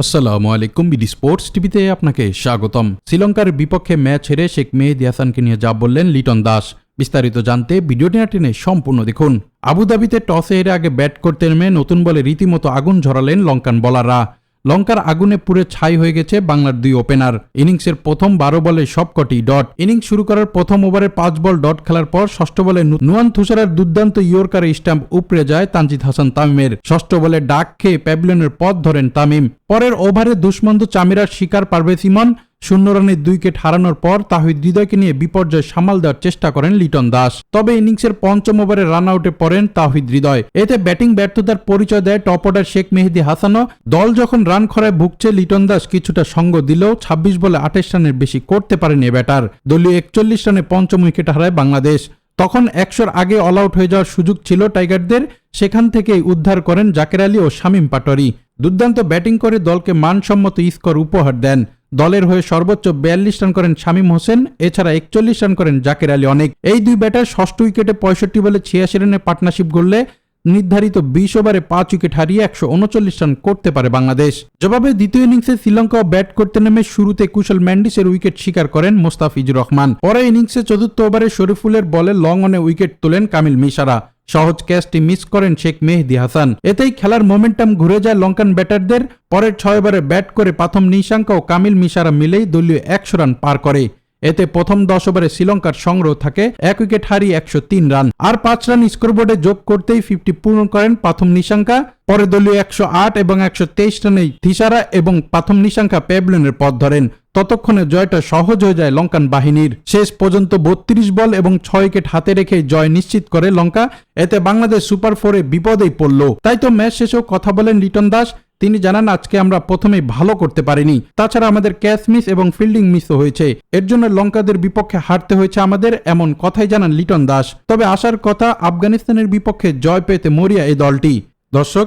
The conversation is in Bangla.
আসসালামু আলাইকুম, বিডি স্পোর্টস টিভিতে আপনাকে স্বাগতম। শ্রীলঙ্কার বিপক্ষে ম্যাচ হেরে শেখ মেহেদি হাসানকে নিয়ে যা বললেন লিটন দাস। বিস্তারিত জানতে ভিডিওটি না টেনে সম্পূর্ণ দেখুন। আবুধাবিতে টসে হেরে আগে ব্যাট করতে নেমে নতুন বলে রীতিমতো আগুন ঝরালেন লঙ্কান বলাররা লঙ্কার আগুনে পুরে ছাই হয়ে গেছে বাংলার দুই ওপেনার। ইনিংসের প্রথম বারো বলে সবকটি ডট। ইনিংস শুরু করার প্রথম ওভারে পাঁচ বল ডট খেলার পর ষষ্ঠ বলে নুয়ান থুসারের দুর্দান্ত ইয়র্কারে স্ট্যাম্প উপড়ে যায় তানজিদ হাসান তামিমের। ষষ্ঠ বলে ডাক খেয়ে প্যাবলিয়নের পথ ধরেন তামিম। পরের ওভারে দুষ্মন্ত চামিরার শিকার পারবে ইমন শূন্য রানে দুই উইকেট হারানোর পর তাহিদ হৃদয়কে নিয়ে বিপর্যয় সামাল দেওয়ার চেষ্টা করেন লিটন দাস। তবে ইনিংসের পঞ্চম ওভারে রান আউটে পড়েন তাহিদ হৃদয়। এতে ব্যাটিং ব্যর্থতার পরিচয় দেয় টপ অর্ডার শেখ মেহেদি হাসানও। দল যখন রান খরায় ভুগছে, লিটন দাস কিছুটা সঙ্গ দিলেও ২৬ বলে আঠাশ রানের বেশি করতে পারেনি ব্যাটার। দলীয় একচল্লিশ রানে পঞ্চম উইকেট হারায় বাংলাদেশ। তখন একশোর আগে অল আউট হয়ে যাওয়ার সুযোগ ছিল টাইগারদের। সেখান থেকেই উদ্ধার করেন জাকের আলী ও শামীম পাটোয়ারি। দুর্দান্ত ব্যাটিং করে দলকে মানসম্মত স্কোর উপহার দেন। দলের হয়ে সর্বোচ্চ বিয়াল্লিশ রান করেন শামীম হোসেন, এছাড়া একচল্লিশ রান করেন জাকের আলী অনেক। এই দুই ব্যাটার ষষ্ঠ উইকেটে পঁয়ষট্টি বলে ছিয়াশি রানের পার্টনারশিপ গড়লে নির্ধারিত বিশ ওভারে পাঁচ উইকেট হারিয়ে একশো উনচল্লিশ রান করতে পারে বাংলাদেশ। জবাবে দ্বিতীয় ইনিংসে শ্রীলঙ্কা ব্যাট করতে নেমে শুরুতে কুশল ম্যান্ডিসের উইকেট শিকার করেন মোস্তাফিজুর রহমান। পরে ইনিংসে চতুর্থ ওভারে শরীফুলের বলে লং অনে উইকেট তোলেন কামিল মিশারা। সহজ ক্যাচটি মিস করেন শেখ মেহেদি হাসান। এতেই খেলার মোমেন্টাম ঘুরে যায় লঙ্কান ব্যাটারদের। পরের ছয় বারে ব্যাট করে প্রথম নিশাঙ্ক ও কামিল মিশারা মিলেই দলীয় একশো রান পার করে। এতে প্রথম দশ ওভারে শ্রীলঙ্কার সংগ্রহ থাকে এক উইকেট হারিয়ে একশো তিন রান। আর পাঁচ রান স্কোরবোর্ডে যোগ করতেই ফিফটি পূর্ণ করেন প্রথম নিশাঙ্কা। পরে দলীয় একশো আট এবং একশো তেইশ রানেই থিসারা এবং প্রথম নিশাঙ্কা প্যাবলনের পথ ধরেন। ততক্ষণে জয়টা সহজ হয়ে যায় লঙ্কান বাহিনীর। শেষ পর্যন্ত বত্রিশ বল এবং ছয় উইকেট হাতে রেখে জয় নিশ্চিত করে লঙ্কা। এতে বাংলাদেশ সুপার ফোরে বিপদেই পড়ল। তাই তো ম্যাচ শেষেও কথা বলেন লিটন দাস। তিনি জানান, আজকে আমরা প্রথমেই ভালো করতে পারিনি। তাছাড়া আমাদের ক্যাচ মিস এবং ফিল্ডিং মিসও হয়েছে। এর জন্য লঙ্কাদের বিপক্ষে হারতে হয়েছে আমাদের এমন কথাই জানান লিটন দাস। তবে আসার কথা, আফগানিস্তানের বিপক্ষে জয় পেতে মরিয়া এই দলটি। দর্শক